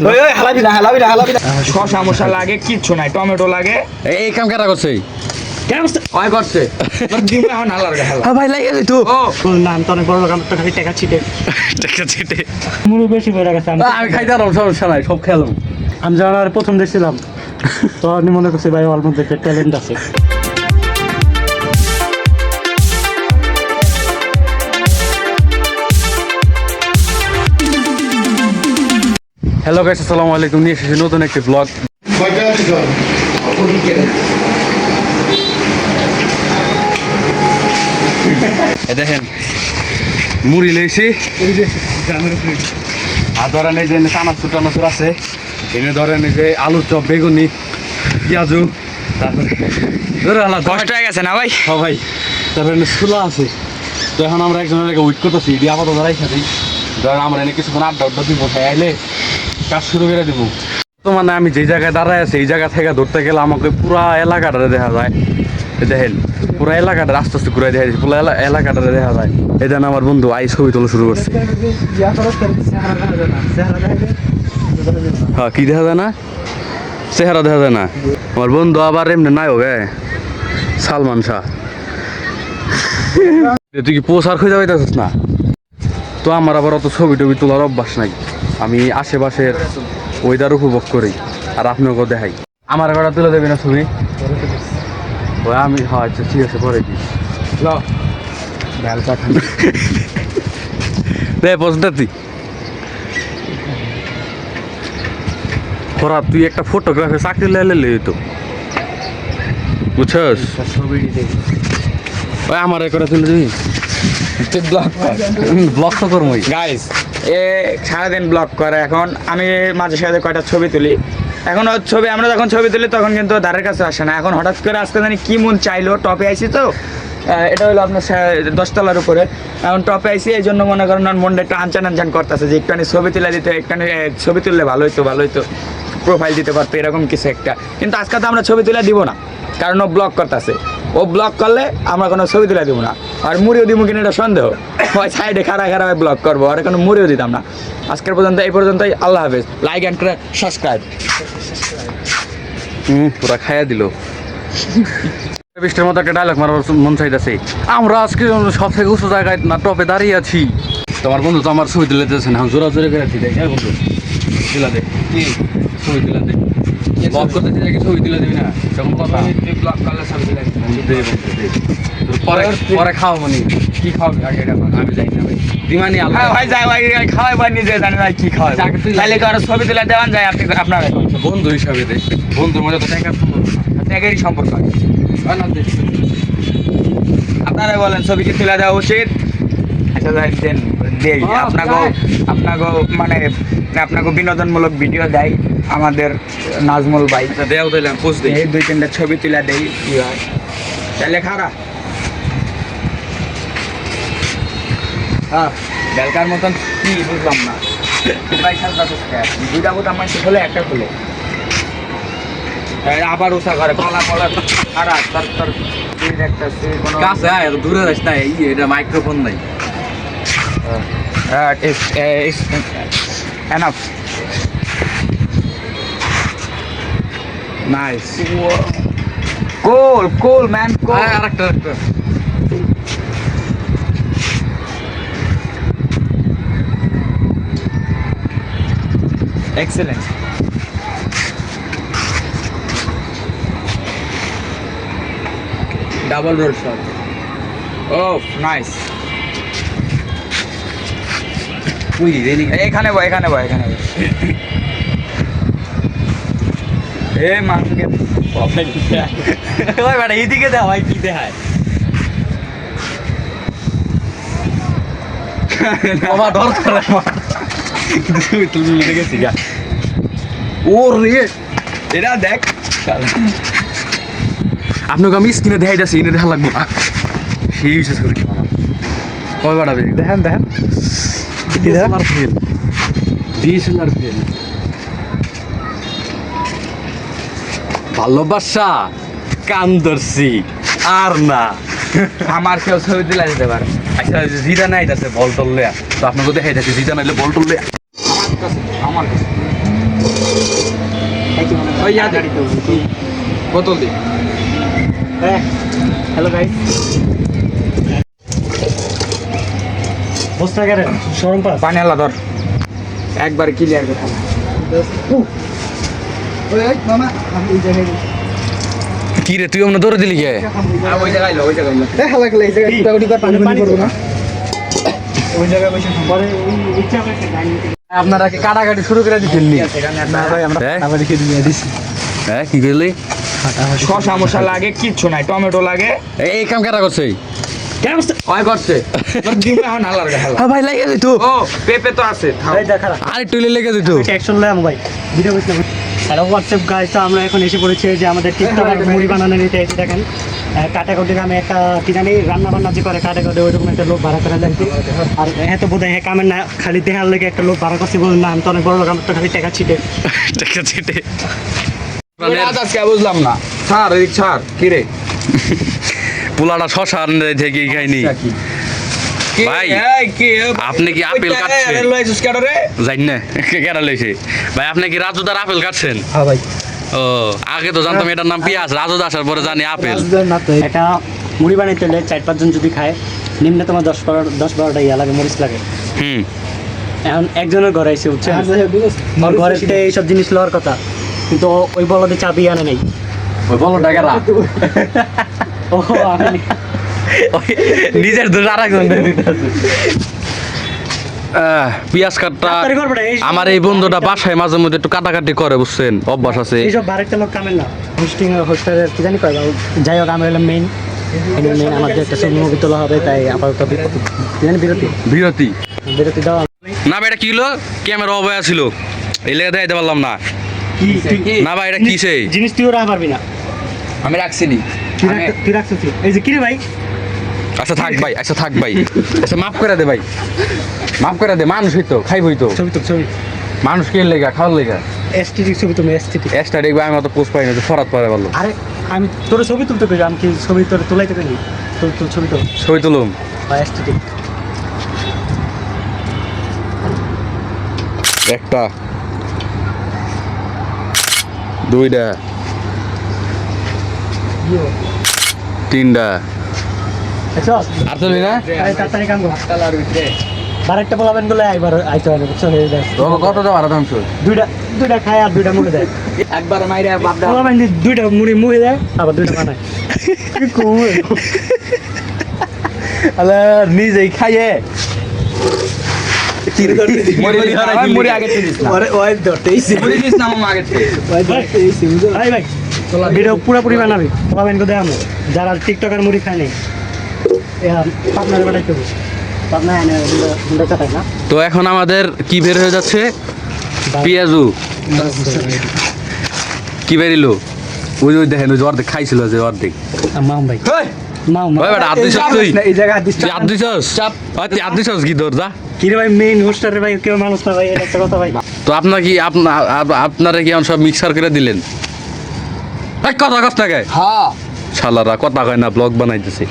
ওই ওই হালাবি না হালাবি না হালাবি না। শশা মশা লাগে কিচ্ছু নাই টমেটো লাগে। এই- কাম কাটা করছে? ওই করছে? তোর ডিম এখন হালার হালা ভাই লাগে তো। ও। নাম তো অনেক বড় দোকান তো খালি টাকা ছিটে। ঠিক আছে ঠিক বেশি বেড়ে গেছে আমি খাইতে সমস্যা নাই সব খেলাম আমি যখন আর প্রথম দেখছিলাম। তো আমি মনে করছি ভাই ওর মধ্যে একটা ট্যালেন্ট আছে। হ্যালো গাইস আসসালামু আলাইকুম নিয়ে এসেছি নতুন একটি ব্লগ দেখেন মুড়ি লইছি। আর ধরেন এই যে চানাচুর টানাচুর আছে এনে ধরেন এই যে আলুর চপ বেগুনি পেঁয়াজু তারপরে ধরে আলা কষ্ট হয়ে গেছে না ভাই? সবাই। তারপরে স্কুলা আছে। তো এখন আমরা একজনের ওয়েট করতেছি দিয়ে আপাতত ধরাই খাচ্ছি ধরেন আমরা এনে কিছুক্ষণ আড্ডা আড্ডা দিব খাই আইলে কাজ শুরু করে দিব। তো মানে আমি যে জায়গায় দাঁড়ায় আছি, এই জায়গা থেকে ধরতে গেলে আমাকে পুরা এলাকাটা দেখা যায়। দেখেন, পুরা এলাকাটা আস্তে আস্তে ঘুরে দেখা যায় পুরো এলা- এলাকাটা দেখা যায়। এই দেন আমার বন্ধু আই ছবি তোলা শুরু করছে। হ্যাঁ কি দেখা যায় না? চেহারা দেখা যায় না। আমার বন্ধু আবার এমনি নাই হবে সালমান শাহ। তুই কি পোষার খুঁজে পাইতেছিস না? তো আমার আবার অত ছবি টবি তোলার অভ্যাস নাই। আমি আশেপাশের ওয়েদার উপভোগ করি আর আপনাকেও দেখাই। আমার ঘরে তুলে দেবে না ছবি? ওই আমি হ্যাঁ আচ্ছা ঠিক আছে পরে কি দে পোস্টটা তুই খরা তুই একটা ফটোগ্রাফি চাকরি লেলে লই তো বুঝছস? ওই আমার করে তুলে দিবি। ব্লগ ব্লগ তো করবই গাইস এ সারাদিন ব্লগ করে। এখন আমি মাঝে সাথে কয়টা ছবি তুলি। এখন ওর ছবি আমরা যখন ছবি তুলি তখন কিন্তু ধারের কাছে আসে না। এখন হঠাৎ করে আসতে জানি কি মন চাইলো, টপে আইসি তো। এটা হলো আপনার দশতলার উপরে। এখন টপে আইসি এই জন্য মনে করেন মনটা একটু আনচান আনচান করতেছে যে একটুখানি ছবি তুলে দিতে, একটুখানি ছবি তুললে ভালো হইতো ভালো হইতো। প্রোফাইল দিতে পারতো, এরকম কিছু একটা। কিন্তু আজকে তো আমরা ছবি তুলে দিব না, কারণ ও ব্লগ করতেছে। ও ব্লগ করলে আমরা কোনো ছবি তুলে দিব না। আর মুড়িও দিব কিনা এটা সন্দেহ। হয় সাইডে খাড়া খাড়া ব্লগ করব আর কোনো মুড়িও দিতাম না। আজকের পর্যন্ত এই পর্যন্তই আল্লাহ হাফেজ। লাইক অ্যান্ড সাবস্ক্রাইব হুম পুরা খাইয়া দিল। বৃষ্টির মতো একটা ডায়লগ মারার মন চাইতেছে। আমরা আজকে সব থেকে উঁচু জায়গায় না টপে দাঁড়িয়ে আছি। তোমার বন্ধু তো আমার ছবি তুলে দিয়েছে না জোরা জোরে করে দেখ হ্যাঁ বন্ধু। তুলা দে। কি? ছবি তুলা দে। ব্লগ করতে চাই ছবি তুলে দিবি না? তখন কথা ব্লগ করলে ছবি তুলে দে বন্ধু, পরে পরে খাও মানে কি খাওয়াবে আগে আমি জানি না ভাই। দিমানি আল্লাহ হ্যাঁ ভাই যাই ভাই খাওয়াই ভাই নিজে জানি না কি তাহলে কারও ছবি তুলে দেওয়ান যায়? আপনি আপনারা বন্ধু হিসাবে দে বন্ধুর মধ্যে তো সম্পর্ক আছে। আপনারা বলেন ছবি কি তুলে দেওয়া উচিত? আচ্ছা দেন দেই। হ্যাঁ, আপনাকে দেয়। আপনাকে মানে আপনাকে বিনোদনমূলক ভিডিও দেয় আমাদের নাজমুল ভাই। দেও দিলাম পোস্ট দিই। এই দুই তিনটা ছবি তুলে দেই কি হয়। তাহলে খারা হ্যাঁ বেলকার মতন কি বুঝলাম না ভাই সাজা দুইটা বোতাম মানছে খুলে একটা খুলে আবার উষা করে কলা কলা খারাপ তার তার একটা কাছে আয় দূরে যাস না এই এটা মাইক্রোফোন নাই enough. Nice. Cool, cool, man. আরেকটা আরেকটা Excellent. Double roll shot. Oh, nice. এখানে বয় এখানে বয় এখানে এ ওই বেটা এইদিকে দে ভাই কি দেখায় বাবা ডর তুই তুই গা রে, দেখ আমি দেখাই যাচ্ছি এনে দেখা। লাগবে না সেই বিশেষ করে কি বাড়াবে দেখেন দেখেন ডিএসএলআর ফেল ডিএসএলআর ভালোবাসা আর না আমার কেউ ছবি তুলে দিতে পারে আচ্ছা জিদা নাই আছে বল টল লয়া তো আপনাকে দেখাই যাচ্ছে জিদা নাইলে বল টল লয়া আমার কাছে ওই ইয়াদ বোতল দি হ্যালো গাইস বস্তা পানি আলা ধর। একবার ক্লিয়ার করে কি রে তুই অমন দৌড়ে দিলি কে? আর ওই জায়গায় ওই জায়গায় লো। ওই জায়গায় বসে পরে আপনারা কি কাটাকাটি শুরু করে দিচ্ছেন নি না ভাই আমরা হ্যাঁ? দিয়ে দিছি? হ্যাঁ কি করলি? শসা মশা লাগে কিচ্ছু নাই টমেটো লাগে। এই কাম কারা করছে? কেন হয় করছে। তোর ডিম এখন হালার গে হালা। হ্যাঁ ভাই লাগে দিত ও পেঁপে তো আছে থাও। এই দেখা। আরে টুইলে লেগে দিত অ্যাকশন লয় ভাই। ভিডিও করতে হ্যালো হোয়াটসঅ্যাপ তো আমরা এখন এসে পড়েছি যে আমাদের টিকটকের মুড়ি বানানো এসে দেখেন। কাটাকুটি আমি একটা কি জানি রান্না বান্না যে করে কাটাকুটি ওইরকম একটা লোক ভাড়া করে লাগছে আর হ্যাঁ তো বোধ হয় কামের না খালি দেহার লেগে একটা লোক ভাড়া করছে বলুন না আমি তো অনেক বড় লোক আমার তো খালি টাকা ছিটে। ওই রাত আজকে বুঝলাম না। ছাড় এদিক ছাড় কি রে? পোলাটা শশা থেকে খাইনি। কি? কি? ভাই, আপনি কি আপেল ওই কাটছেন? জানি না লইছে? ভাই আপনি কি রাজুদার আপেল কাটছেন? হ্যাঁ ভাই। ও আগে তো জানতাম এটার নাম পিয়াজ রাজুদ আসার পরে জানি আপেল। এটা মুড়ি বানাইতে হলে চার পাঁচজন যদি খায় নিম্ন তোমার দশ বারো দশ বারোটা ইয়া লাগে মরিচ লাগে। হুম। এখন একজনের ঘরে এসে উঠছে। আমার ঘরে এইসব জিনিস লওয়ার কথা। কিন্তু ওই বলদের চাবি আনে নাই। ওই বলো টাকারা ও আমি নিজের দোষ আর একজন পিয়াজ এই- আমার এই বন্ধুটা বাসায় মাঝে মধ্যে একটু কাটাকাটি করে বুঝছেন? অভ্যাস আছে। এইসব বাড়িতে লোক কামেন না। হোস্টিং হোস্টেলের কি জানি কয় যাই হোক আমি হলাম মেইন মেইন আমার যে একটা ছবি মুভি তোলা হবে তাই আপাতত বিরতি। বিরতি? বিরতি। দেওয়া না ভাই এটা কি হলো? ক্যামেরা অবয়া ছিল। এই লেগে দেখাইতে পারলাম না। না ভাই এটা কিসে? জিনিস তুইও রাখা পারবি না। আমি রাখছি নি। তুই তুই রাখছিস এই যে কিরে ভাই? আচ্ছা থাক ভাই আচ্ছা থাক ভাই। আচ্ছা মাফ করে দে ভাই। মাফ করে দে মানুষ হইতো খাইব হইতো। ছবি তো ছবি। মানুষ কে লেগা খাওয়ার লেগা? এসটিটিক ছবি তুমি এসটিটিক এক্সট্রা দেখবে আমি অত পোস্ট পাই না ফরাত পারে ভালো আরে আমি তোর ছবি তুলতে করি আমি কি ছবি তোর তোলাইতে করি তোর তোর ছবি তো ছবি তুলুম। এসটিটিক একটা। দুইটা। তিনটা। আর চলি না? এই তাড়াতাড়ি কাম কর। তালার ভিতরে বারেকটা বলাবেন বলে আইবার আইতে হবে বুঝছ? এই দেখ। তোকে কত দেওয়া আর দাম দুইটা দুইটা খায় আর দুইটা মুখে দেয়। একবার মাইরে বাপ দাও। বলাবেন যে দুইটা মুড়ি মুখে দেয় আবার দুইটা বানায়। কি কই আলে নিজেই খাইয়ে। মরে দিস না, ভাই, মরে আগে থেকে দিস না। ওরে ওই ধরতেইছি। মরে দিস না মামা আগে থেকে। ভাই ভাই ভাই ভিডিও পুরোপুরি বানাবি। বলাবেন কো দেখামো যারা টিকটকার মুড়ি খায় নাই। পাবনার বাড়াইতে হবে পাবনা এনে হুন্ডা চাটাই না তো এখন আমাদের কি বের হয়ে যাচ্ছে? পেঁয়াজু। কি বেরিলো ওই ওই দেখেন ওই অর্ধেক খাইছিল যে অর্ধেক। মাম ভাই। হেই, মাম ভাই বেটা হাত দিছস তুই? এই জায়গায় দিস তুই হাত দিছস? ওই তুই হাত দিছস কি তোর? যা। কি রে ভাই মেইন হোস্টারের ভাই কেউ মানুষ না ভাই এটা কথা ভাই। তো আপনার কি আপনা- আপ- আপনারা কি সব মিক্সার করে দিলেন? এই কথা কস না গায়ে হ্যাঁ। শালারা কথা কয় না ব্লগ বানাইতেছে।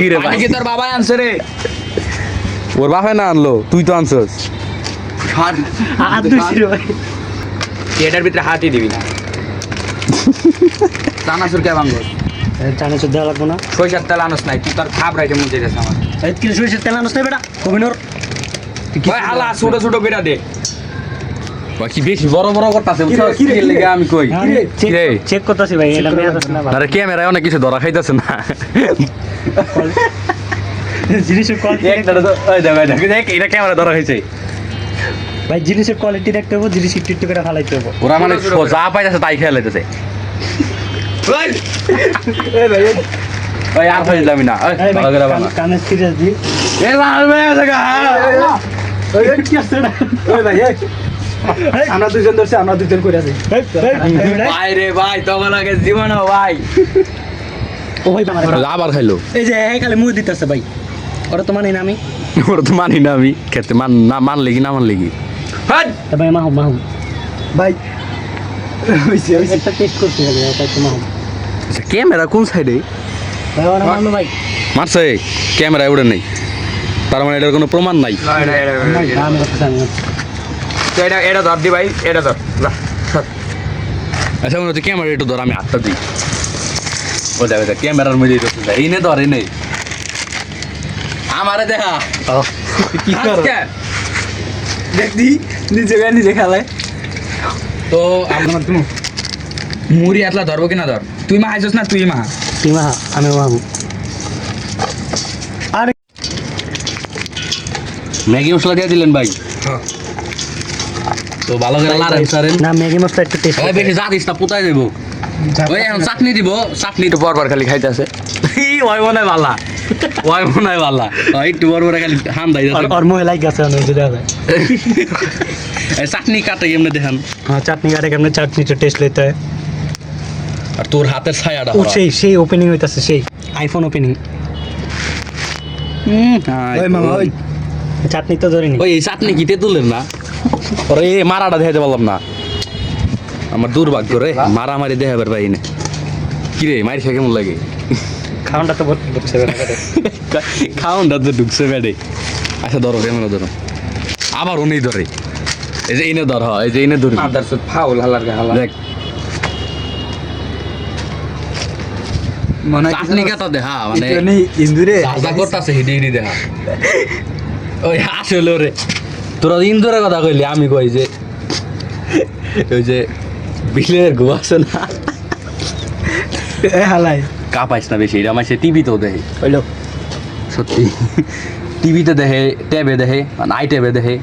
কি রে ভাই কি তোর বাবা আনছে রে? ওর বাপে না আনলো তুই তো আনছস। দুইছি রে ভাই। এটার ভিতরে হাতই দিবি না। চানাচুর কে ভাঙবো? জানে চোদ্দ লাগবো না। সরিষার তেল আনস নাই তুই তোর খাপ রাইতে মুছে গেছে আমার। এই কি সরিষার তেল আনস না বেটা? কবিনর। হালা ছোট ছোট বেটা দে। ভাই কি বেশি বড় বড় করতাছে বুঝছস? কি লেগে আমি কই? চেক রে? চেক করতেছি ভাই এটা মেয়াদ না আরে ক্যামেরায় অনেক কিছু ধরা খাইতেছে না। জিনিসের কোয়ালিটি একটা তো ওই দেখ এটা ক্যামেরা ধরা ভাই জিনিসের কোয়ালিটি দেখতে হবে জিনিস একটু একটু করে ফালাইতে হবে। ওরা মানে যা পাইতেছে তাই খেয়ে লাইতেছে। আর যাবি না। এই ভালো করে বানা। কানে সিরিয়াস দি। এ লাল মেয়ে আছে গা। ওই কি আছে ওই ভাই আমরা দুজন ধরছি আমরা দুজন করে আছি ভাই রে ভাই তখন আগে জীবন ভাই। ও ভাই আবার খাইলো। এই যে খালি মুখ দিতেছে ভাই। ওরা তো মানে না আমি। ওরা তো মানি না আমি। খেতে মান না মানলে কি না মানলে কি? ভাই মাহুম মাহুম। ভাই। একটা টেস্ট করতে হবে এটা একটু মাহুম। আচ্ছা ক্যামেরা কোন সাইডে? ভাই মারছে? ক্যামেরা উড়ে নেই। তার মানে এটার কোনো প্রমাণ নাই। তো এটা এটা ধর দি ভাই এটা ধর আচ্ছা মনে হচ্ছে ক্যামেরা একটু ধর আমি হাতটা দিই। ও দেখ দেখ ক্যামেরার মধ্যে এই নে ধর এই নে। আমারে দেখা। ও, কি দেখদি নিজে গায়ে নিজে খেলায় তো আপনার তুমি? মুড়ি এতলা ধরবো কিনা ধর? তুই মা আইসস না তুই মা? তুই মা আমি মামু আরে ম্যাগি মশলা দিয়ে দিলেন ভাই। তো ভালো করে লাড়েন সারেন। না ম্যাগি মশলা একটু টেস্ট ওই বেশি জাতিস না পুতাই দেব ওই এখন চাটনি দিব চাটনি। তো বরবার খালি খাইতে আছে ওই মনে হয় ভালা ওই মনে হয় ওই একটু বরবার খালি হান দাই যাচ্ছে আর মহে লাগ গেছে অনেক যদি হবে। চাটনি কাটে কেমনে দেখান? হ্যাঁ চাটনি কাটে কেমনে চাটনি তো টেস্ট লইতে হয়। আর তোর হাতের ছায়াটা ও সেই সেই ওপেনিং হইতাছে সেই। আইফোন ওপেনিং হুম ওই মামা ওই। চাটনি তো ধরিনি। ওই চাটনি কি তেঁতুলের না? ওরে মারাটা দেখাইতে পারলাম না। আমার দুর্ভাগ্য রে মারামারি দেখাবার পাই না। কি রে মারি খেয়ে কেমন লাগে? খাওয়ানটা তো বুঝছে খাওনটা তো ঢুকছে বেডে। আচ্ছা ধরো কেমন ধরো। আবার উনি ধরে। এই যে এনে ধর এই যে এনে ধরি। আদার সুদ ফাউল হালার গা হালা দেখ। মনে চাটনি কাটা দেখা মানে ইন্দুরে যা করতেছে হিডি হিডি দেখা। ওই আসলে রে। তোরা ইন্দুরের কথা কইলি আমি কই যে ওই যে বিলের গু আছে না? এ হালাই। কাপাইস না বেশি আমার সে টিভিতেও দেখে। হইল সত্যি। টিভিতে দেখে ট্যাবে দেখে মানে আই ট্যাবে দেখে।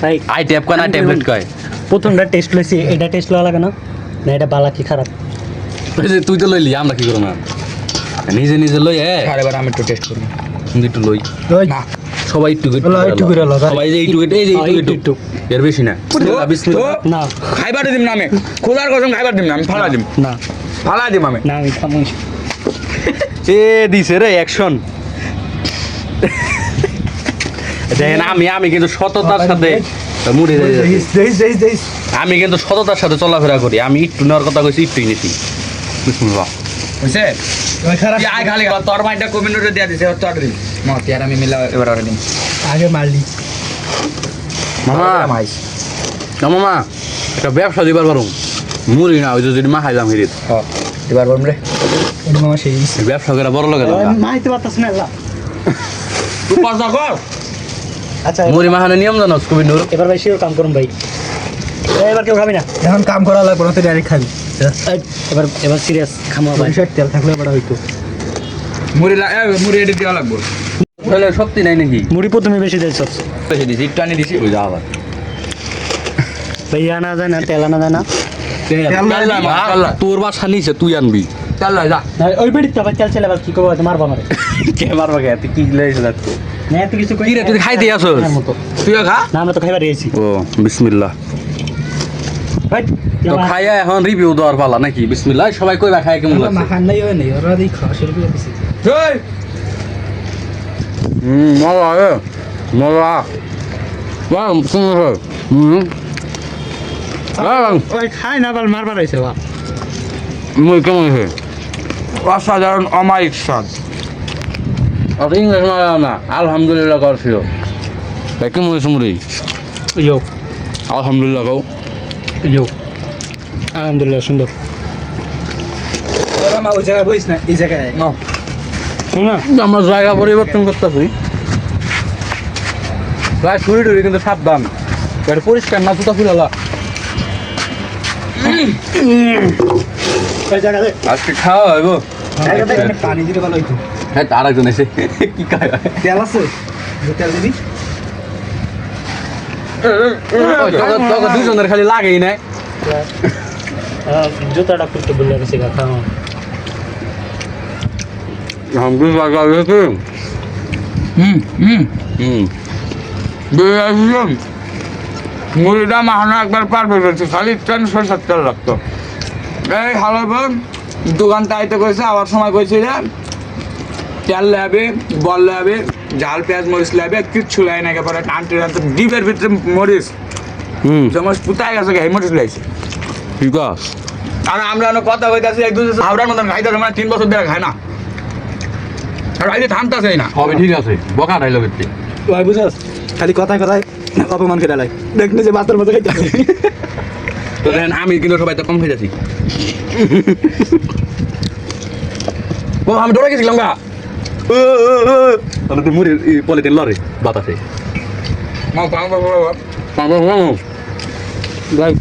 তাই আই ট্যাব কয় না ট্যাবলেট কয়? প্রথমটা টেস্ট লইছি এটা টেস্ট লওয়া লাগে না? না এটা বালা কি খারাপ? ওই যে তুই তো লইলি আমরা কি করব না? নিজে নিজে লই এ। আরেবার আমি একটু টেস্ট করব তুমি একটু লই। না। সবাই একটু একটু করে। সবাই যে একটু এই যে একটু একটু, এর বেশি না। বিসমিল্লাহ। না। খাইবার দিম না আমি। খোদার কসম খাইবার দিম না আমি ফালা দিম। না। ফালা দিম আমি। না আমি খামুই। এ দিছে রে অ্যাকশন দেখেন আমি আমি কিন্তু সততার সাথে মুড়ে। আমি কিন্তু সততার সাথে চলাফেরা করি। আমি একটু নেওয়ার কথা কইছি একটুই নিছি। বিসমিল্লাহ। বুঝছে তোর মাইটা কমিউনিটি দিয়ে দিছে তোর দিন মত ইয়ার আমি মিলা এবার আর দিন আগে মারলি মামা না মামা একটা ব্যবসা দিবার পারুম। মুড়ি না ওই যে যদি মা খাইলাম হিরিত। এবার বলম রে। মামা সেই। ব্যবসা করে বড় লাগে মাইতে পারতাছ না আল্লাহ তুই পয়সা কর। আচ্ছা মুড়ি মাখানোর নিয়ম জানো কবি নূর। এবার ভাই শিওর কাম করুন ভাই। এবার কেউ খাবি না। এখন কাম করা লাগবে না তো ডাইরেক্ট খাবি। এবার এবার সিরিয়াস খামো ভাই। তেল থাকলে এবার হইতো। মুড়ি মুড়ি এটি দেওয়া লাগবো। তাহলে সত্যি নাই নাকি? মুড়ি প্রথমে বেশি দিয়েছ। বেশি দিছি একটু আনি দিছি ওই যা আবার। ভাই আনা যায় না। তেল আনা। যায় না। তোর বাসা তুই আনবি। যা। ওই বেড়ি তো কি করব মারবো আমারে। কে মারবা কে? তুই কি লেগেছে না না কিছু কই কি রে, তুই খাইতে আসছ? আমার খা। না আমরা তো খাইবার গেছি ও বিসমিল্লাহ। তো খাইয়া এখন রিভিউ দেওয়ার পালা নাকি? বিসমিল্লাহ সবাই কইবা খায় কেমন লাগছে? মাখান নাই হয় নাই ওরা দিয়ে শুরু করে দিছে। এই, হুম মজা রে মজা বাহ সুন্দর হুম। ওই খাই না বল মারবার হইছে বা মুই কেমন হয়েছে অসাধারণ অমায়িক স্বাদ। আর ইংলিশ মারা না আলহামদুলিল্লাহ করছিল কেমন হয়েছে মুড়ি? ইয়ো। আলহামদুলিল্লাহ কও। ইয়ো। আলহামদুলিল্লাহ সুন্দর। ওই জায়গায় বইস না এই জায়গায়। আমরা জায়গা পরিবর্তন করতেছি। প্রায় ছুরি টুরি কিন্তু সাবধান। এটা পরিষ্কার না জুতা ফুলালা আজকে খাওয়া হইব। এখানে পানি দিলে ভালো হইতো। হ্যাঁ তার একজন এসে কি খায়? তেল আছে? তেল দিবি? দুজনের খালি লাগেই নাই। জুতাটা খুলতে বললে গেছে গা খাও আলহামদুলিল্লাহ গেছে হুম হুম মুড়িটা মাহানো একবার পারফেক্ট হচ্ছে খালি ট্রেন সরষের তেল লাগতো এই হালো বোন দোকানটা আইতে কইছে আবার সময় কইছে যে তেল লাবে বল লাবে ঝাল পেঁয়াজ মরিচ লাবে কিচ্ছু লাই না পরে টানতে টানতে ডিপের ভিতরে মরিচ হুম যেমন পুতায় গেছে গে মরিচ লাইছে ঠিক আছে আর আমরা কথা কইতাছি এক দুজন হাওড়ার মতন খাইতেছে মানে তিন বছর ধরে খায় না আর ভাই থামতাছেই না হবে ঠিক আছে বকা নাই লগেতে ভাই বুঝাস খালি কথায় কথায় অপমান করে লাই দেখ না যে বাতের মতো খাইতে তো দেখেন আমি কিন্তু সবাই তো কম হয়ে যাচ্ছি ও আমি ডরে গেছিলাম গা। তাহলে তুই মুড়ির পলিথিন লরে বাতাসে। ভাই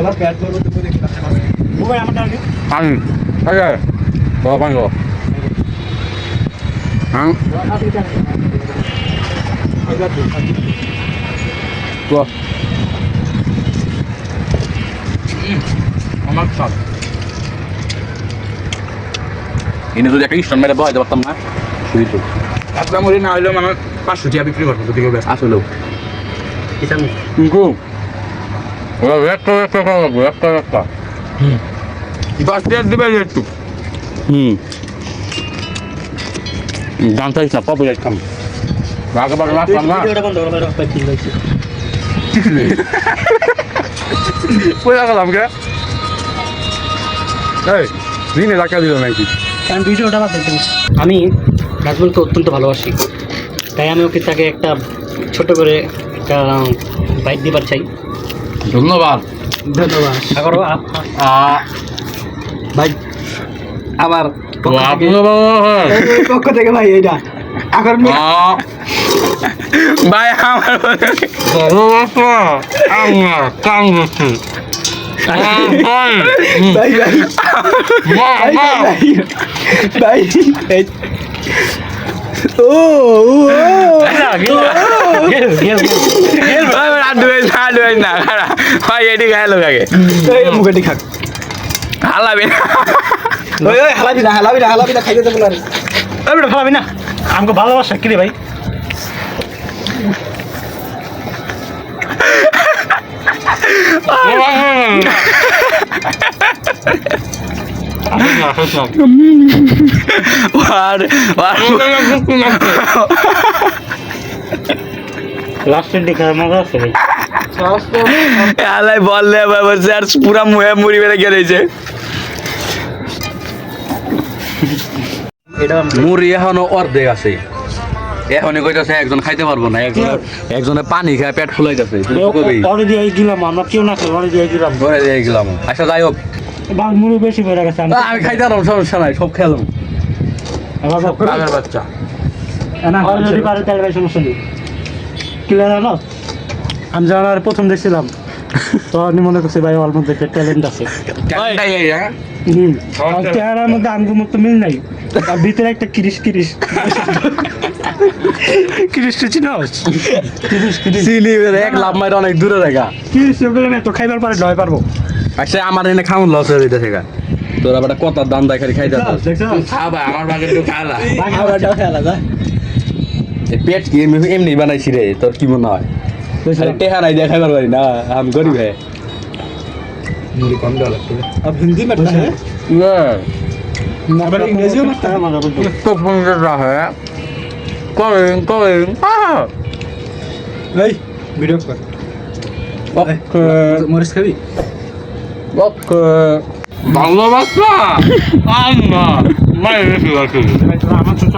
আমার প্যাট করব। আমারটা আগে আমি আগে বাবা হ্যাঁ আমার সব এনে যদি একটা স্টোন মেরে বহাইতে পারতাম না শুধু তো। একটা মুড়ি না হইলেও মানে পাঁচশো টাকা বিক্রি করব যদি ব্যস্ত। আসলেও। কিসান একটা একটা একটা একটা। টাকা দিবে একটু। হুম। না বাগে আসলাম না ভিডিওটা বন্ধ করো ভাই ঠিক আছে পয়সা গেলাম কে? এই দিনে টাকা দিল নাকি? কারণ ভিডিওটা বাদ দিতে আমি নাজমুলকে অত্যন্ত ভালোবাসি। তাই আমি ওকে তাকে একটা ছোট করে একটা বাইক দিবার চাই। ধন্যবাদ। ধন্যবাদ। ভাই আবার পক্ষ থেকে ভাই এইটা। এখন ভাই আমার ভাই ভাই। ভাই ভাই ভাই। এই ও হালাবি না। ওই ওই হালাবি না হালাবি না হালাবি না খাইতে দেবো না রে। এবারে ভাবি না। আমাকে ভালোবাসা কি রে ভাই? আর আর লাস্টের দিকে মজা আছে ভাই। আলাই বললে আবার বলছে আর পুরা মুহে মুড়ি বেড়ে গেলেছে মুড়ি এখনও অর্ধেক আছে। এখনই কইতাছে একজন খাইতে পারব না একজন একজনে পানি খায় পেট দিয়ে আমরা কেউ না খাই দিয়ে দিয়ে গেলাম। আচ্ছা যাই হোক। বাঘ মুড়ি বেশি বেড়ে গেছে আমি আমি খাইতে পারলাম সমস্যা নাই সব খেলাম বাঘের বাচ্চা। সমস্যা হলো? আমি যখন প্রথম দেখছিলাম। তো আমি মনে করছি ভাই ওর মধ্যে একটা ট্যালেন্ট আছে। হ্যাঁ? চেহারার মধ্যে আঙ্গুর মতো মিল নাই। আর ভিতরে একটা কিরিশ কিরিশ। চিনোস এক লাভ মাইরা অনেক দূরে দেখা। কিরিশ ওগুলো তো খাইবার পরে ডয় পারব। আচ্ছা আমার এনে খাউন লস হয়ে যেতেছে গা। তোরা বেটা কত দাম দেয় খালি খাইতে দেখছ? খা ভাই আমার বাঘের একটু খালা। পেট কি এমনি এমনি বানাইছি রে তোর কি মনে হয়? টেহা নাই দেখাই পারবারি না আমি গরিব হ্যাঁ মুড়ি কম দেওয়া লাগবে अब हिंदी में है अगर इंग्लिश में হ্যাঁ, মজা বুঝছো तो बंद रहा है करें करें नहीं वीडियो कर ओके মরিস খাবি ওকে ভালোবাসা আম্মা মায়ের আমার ছোট